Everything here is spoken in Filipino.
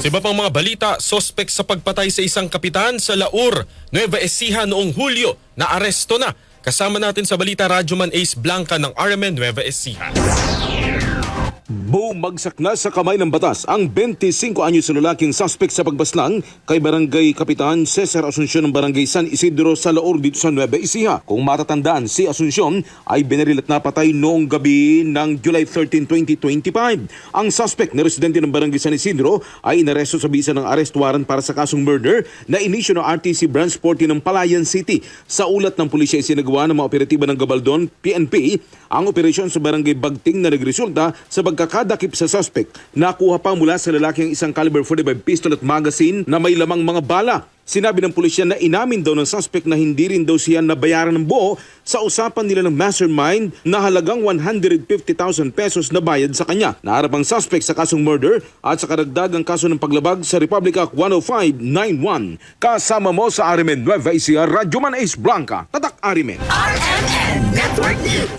Sa iba pang mga balita, sospek sa pagpatay sa isang kapitan sa Laur, Nueva Ecija noong Hulyo na aresto na. Kasama natin sa balita Radyoman Ace Blanca ng RMN Nueva Ecija. Bumagsak na sa kamay ng batas ang 25 anyos na lalaking suspect sa pagbaslang kay Barangay Kapitan Cesar Asuncion ng Barangay San Isidro sa Laor dito sa Nueva Ecija. Kung matatandaan, si Asuncion ay binaril at napatay noong gabi ng July 13, 2025. Ang suspect na residente ng Barangay San Isidro ay inaresto sa bisa ng arrest warrant para sa kasong murder na inisyo ng RTC Branch 40 ng Palayan City. Sa ulat ng pulisya ay sinagawa ng mga operatiba ng Gabaldon, PNP, ang operasyon sa Barangay Bagting na nagresulta sa pagkakadakip sa suspect. Nakuha pa mula sa lalaki ang isang caliber 45 pistol at magazine na may lamang mga bala. Sinabi ng pulisya na inamin daw ng suspect na hindi rin daw siya nabayaran ng buo sa usapan nila ng mastermind na halagang 150,000 pesos na bayad sa kanya. Naharap ang suspect sa kasong murder at sa karagdagang kaso ng paglabag sa Republic Act 10591. Kasama mo sa Arimen Nueva Ecija, Radyoman Ace Blanca, Tatak Arimen. RMN Network News.